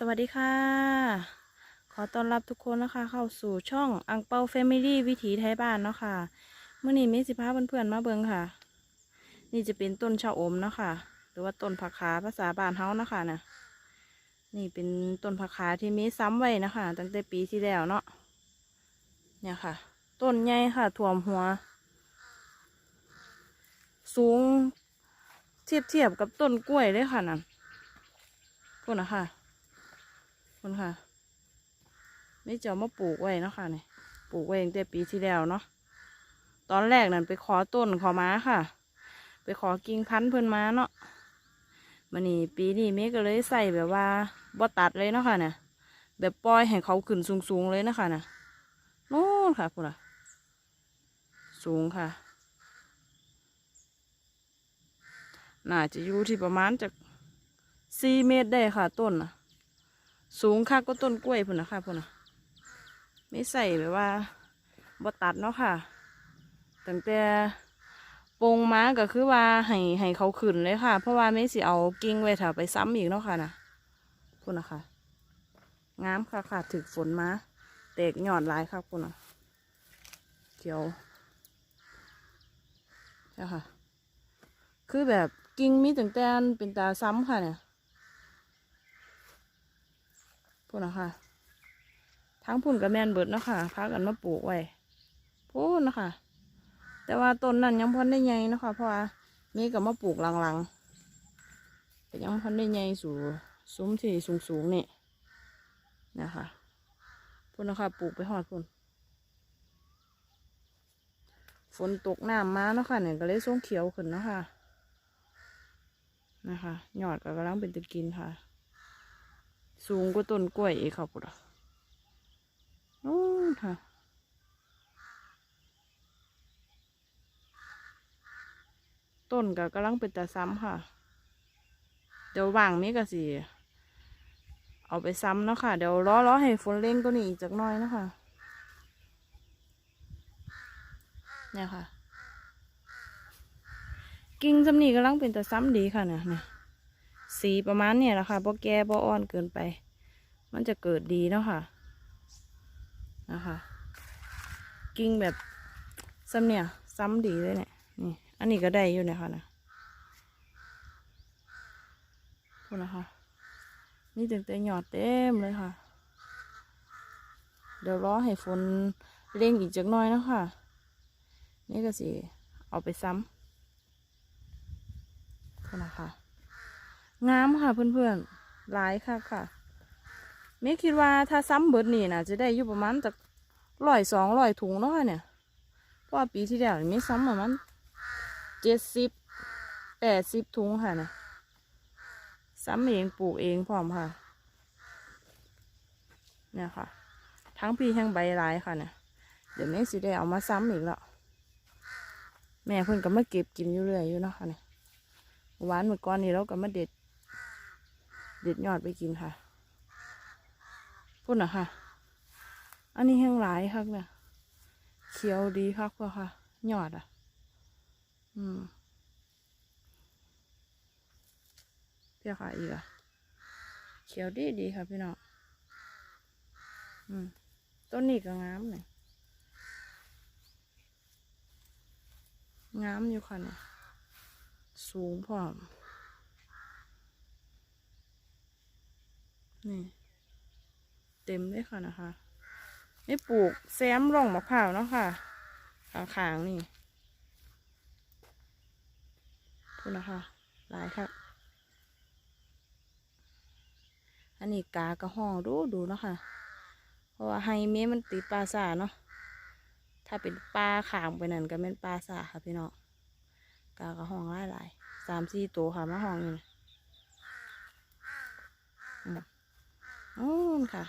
สวัสดีค่ะ ขอต้อนรับทุกคนนะคะ เข้าสู่ช่องอังเปาแฟมิลี่วิถีไทยบ้านเนาะค่ะเมื่อนี้มีสิพาเพื่อนๆมาเบิงค่ะ นี่จะเป็นต้นชะอมเนาะค่ะ หรือว่าต้นผักขาภาษาบ้านเฮาเนาะค่ะนะนี่เป็นต้นผักขาที่มีซ้ำไว้นะคะ ตั้งแต่ปีที่แล้วเนาะเนี่ยค่ะ ต้นใหญ่ค่ะถ่วมหัว สูงเทียบเทียบกับต้นกล้วยเลยค่ะนั่นพุ่นนะคะ พุ่นค่ะ นี่จะเอามาปลูกไว้เนาะค่ะนี่ปลูกไว้ตั้งแต่ปีที่แล้วเนาะตอนแรกนั่นไปขอต้นขอม้าค่ะ ไปขอกิ่งพันธุ์เพิ่นมาเนาะมันนี่ปีนี้เมก็เลยใส่แบบว่าบ่ตัดเลยเนาะค่ะเนี่ยแบบปล่อยให้เขาขึ้นสูงๆเลยนะคะนี่ยโน่นค่ะพุ่นอะ สูงค่ะ น่าจะอยู่ที่ประมาณจากสี่เมตรได้ค่ะต้นนะ สูงค่ะก็ต้นกล้วยพุ่นนะค่ะพุ่นนะไม่ใส่แบบว่าบ่ตัดเนาะค่ะตั้งแต่ปงม้าก็คือว่าให้ให้เขาขึ้นเลยค่ะ เพราะว่าไม่สิเอากิ่งไว้ถ้าไปซ้ำอีกเนาะค่ะนะพุ่นนะค่ะงามค่ะค่ะถึกฝนมาแตกยอดลายค่ะพุ่นนะเขียวใช่ค่ะ คือแบบกิ่งมีตั้งแต่เป็นตาซ้ำค่ะเนี่ย พูดนะคะทั้งพุ่นกับแมนเบิดนะค่ะพากันมาปลูกไว้พูดนะคะ แต่ว่าต้นนั้นยังพอนได้ใหญ่นะค่ะเพราะว่ามีกับมาปลูกหลังๆแต่ยังพอนได้ใหญ่สู่ซุ้มที่สูงๆนี่นะคะพูดนะคะปลูกไปหอดพุ่นฝนตกน้ำมาเนาะค่ะเนี่ยก็เลยส่งเขียวขึ้นเนาะค่ะนะคะยอดก็กำลังเป็นตะกินค่ะ สูงกว่าต้นกล้วยเอกครับพุทธนู่นค่ะต้นก็กำลังเป็นตาซ้ำค่ะ เดี๋ยววางมีกะสิเอาไปซ้ำเนาะค่ะ เดี๋ยวล้อล้อให้ฝนเร่งตัวนี้อีกจักหน้อยนะคะเนี่ยค่ะ กิ่งจำนี้กำลังเป็นตาซ้ำดีค่ะเนี่ยเนี่ย สีประมาณเนี่ยแหละค่ะพอแก่พออ่อนเกินไป มันจะเกิดดีเนาะค่ะ นะคะ กิ่งแบบซ้ำเนี่ย ซ้ำดีเลยเนี่ย นี่ อันนี้ก็ได้อยู่เนี่ยค่ะนะพูดนะคะ นี่ตึงแต่หยอดเต็มเลยค่ะ เดี๋ยวรอให้ฝนเร่งอีกจักหน้อยเนาะค่ะนี่ก็สิ เอาไปซ้ำค่ะนะคะ งามค่ะเพื่อนๆ หลายค่ะค่ะเมย์คิดว่าถ้าซ้ำเบิดนี่นะจะได้อยู่ประมาณจากร้อยสองร้อยถุงเนาะเนี่ย เพราะปีที่แล้วไม่ซ้ำประมาณเจ็ดสิบแปดสิบถุงค่ะเนี่ยซ้ำเองปลูกเองพร้อมค่ะ เนี่ยค่ะ ทั้งปีทั้งใบหลายค่ะเนี่ยเดี๋ยวแม่สิได้เอามาซ้ำอีกแล้วแม่เพิ่นก็มาเก็บกินอยู่เรื่อยอยู่เนาะค่ะเนี่ยหวานเมื่อก่อนนี้เราก็มาเด็ด เด็ดยอดไปกินค่ะพุ่นะค่ะ อันนี้แห้งหลายครับเนี่ยเขียวดีครับเพื่อค่ะ ยอดอะ อืมเพี่อค่ะอีกอะ เขียวดีดีค่ะพี่น้องอืมต้นนี้ก็งามเนี่ยงามอยู่ค่ะเนี่ยสูงพร้อม นี่ เต็มเลยค่ะนะคะนี่ปลูกแซมร่องมะพร้าวเนาะค่ะขางๆนี่พูดนะคะหลายครับอันนี้กากระห้องดูดูเนาะค่ะ เพราะว่าไฮเมมันติดปลาสาเนาะ ถ้าเป็นปลาขางไปนั่นก็เป็นปลาสาค่ะพี่น้องกากระห้องหลายหลายสามสี่ตัวค่ะมาห้องนี่อืม นู่นค่ะ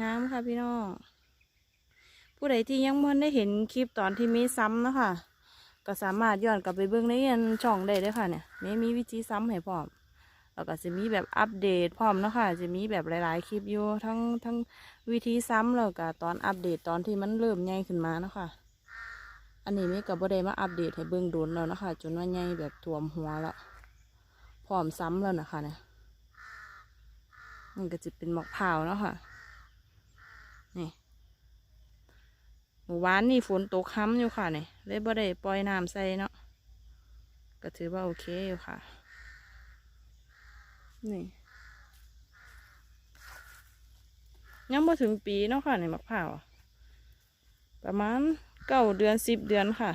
งามค่ะพี่น้อง ผู้ใดที่ยังไม่ได้เห็นคลิปตอนที่มีซ้ำนะคะก็สามารถย้อนกลับไปเบิ่งในอันช่องได้เลยค่ะเนี่ยมีมีวิธีซ้ำให้พร้อม แล้วก็จะมีแบบอัปเดตพร้อมเนาะค่ะ จะมีแบบหลาย ๆ คลิปอยู่ทั้งทั้งวิธีซ้ำแล้วก็ตอนอัปเดตตอนที่มันเริ่มใหญ่ขึ้นมาเนาะค่ะ อันนี้มีกับบ่ได้มาอัปเดตให้เบิ่งโดนแล้วนะคะจนว่าใหญ่แบบท่วมหัวแล้วพร้อมซ้ำแล้วนะคะเนี่ย นก็จะเป็นมะพร้าเนาะค่ะ นี่หมู่วานนี่ฝนตกค้ำอยู่ค่ะนี่เลยบ่ได้ปล่อยน้ำใส่เนาะ ก็ถือว่าโอเคอยู่ค่ะ นี่ยังบ่ถึงปีเนาะค่ะในมะพร้าวประมาณเก้าเดือนสิบเดือนค่ะ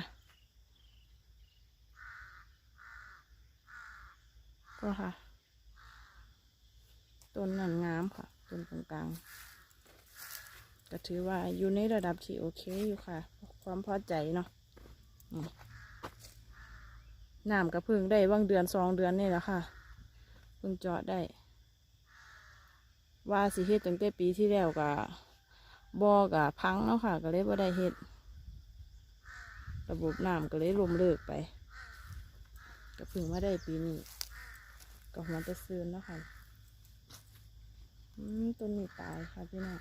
ก็ค่ะ ต้นนั่นงามค่ะ ต้นตรงกลางก็ถือว่าอยู่ในระดับที่โอเคอยู่ค่ะ ความพอใจเนาะน้ำกระพึ่งได้ว่างเดือนสองเดือนนี่แหละค่ะเพิ่งเจาะได้ ว่าสิเฮ็ดตั้งแต่ปีที่แล้วกับบอกะพังเนาะค่ะ ก็เลยบ่ได้เฮ็ดระบบน้ำก็เลยล่มเลิกไปก็เพิ่งมาได้ปีนี้ก็หัวจะซื้อเนาะค่ะ ต้นนี้ตายค่ะพี่น้อง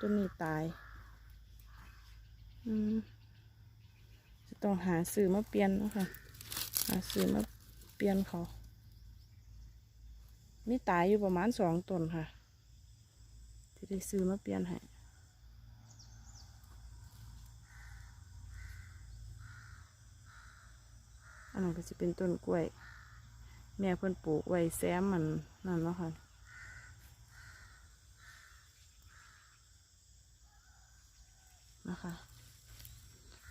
ต้นนี้ตาย อืมจะต้องหาซื้อมาเปลี่ยนเนาะค่ะ หาซื้อมาเปลี่ยนเขามีตายอยู่ประมาณสองต้นค่ะที่ได้ซื้อมาเปลี่ยนให้อันนั้นก็จะเป็นต้นกล้วย แม่เพิ่นปลูกไว้แซมมันนั่นเนาะค่ะ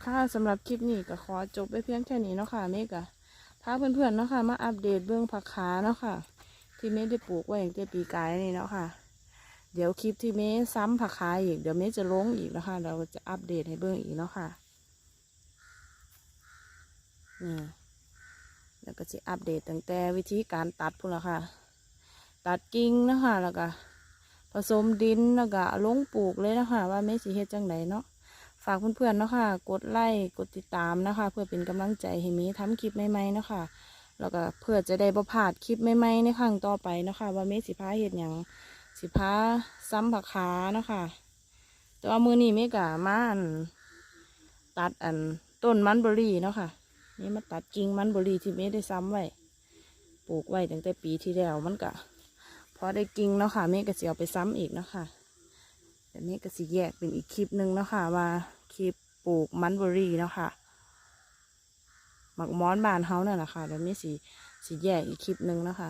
ค่ะสำหรับคลิปนี้ก็ขอจบไปเพียงแค่นี้เนาะค่ะเมกะพาเพื่อนๆเนาะค่ะมาอัปเดตเบื้องผักขาเนาะค่ะ ที่เมได้ปลูกไว้อย่างเต่ปีกายนี่เนาะค่ะ เดี๋ยวคลิปที่เมซ้ำผักขาอีกเดี๋ยวเมจะลงอีกนะคะ เราจะอัปเดตให้เบื้องอีกเนาะค่ะนี่แล้วก็จะอัปเดตตั้งแต่วิธีการตัดพุ่นละค่ะ ตัดกิ่งเนาะคะแล้วก็ผสมดินแล้วก็ลงปลูกเลยนะคะว่าเมสิเฮ็ดจังไดเนาะ ฝากเพื่อนๆเนาะค่ะ กดไลค์ กดติดตามนะคะ เพื่อเป็นกำลังใจให้มีทำคลิปใหม่ๆเนาะค่ะ แล้วก็เพื่อจะได้บ่พลาดคลิปใหม่ๆในครั้งต่อไปเนาะค่ะ ว่าเมสิพาเฮ็ดหยังสิพาซ้ำผักขาเนาะค่ะ แต่ว่ามือนี้เมกะมาอันตัดอันต้นมันเบอรี่เนาะค่ะ นี่มาตัดกิ่งมันเบอรี่ที่เมได้ซ้ำไว้ ปลูกไว้ตั้งแต่ปีที่แล้วมันกะพอได้กิ่งเนาะค่ะเมก็สิเอาไปซ้ำอีกเนาะค่ะแต่นี้ก็สิแยกเป็นอีกคลิปหนึ่งเนาะค่ะว่า คลิปปลูกมันเบอรี่เนาะค่ะหมักม้อนบานเฮาเนี่ยแหละค่ะเดี๋ยวนี้สิสิแยกอีกคลิปหนึ่งนะค่ะ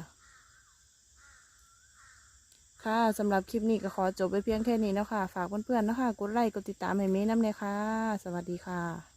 ค่ะสำหรับคลิปนี้ก็ขอจบไปเพียงแค่นี้นะค่ะฝากเพื่อนๆนะค่ะกดไลค์กดติดตามให้เมย์น้ำเลยค่ะ สวัสดีค่ะ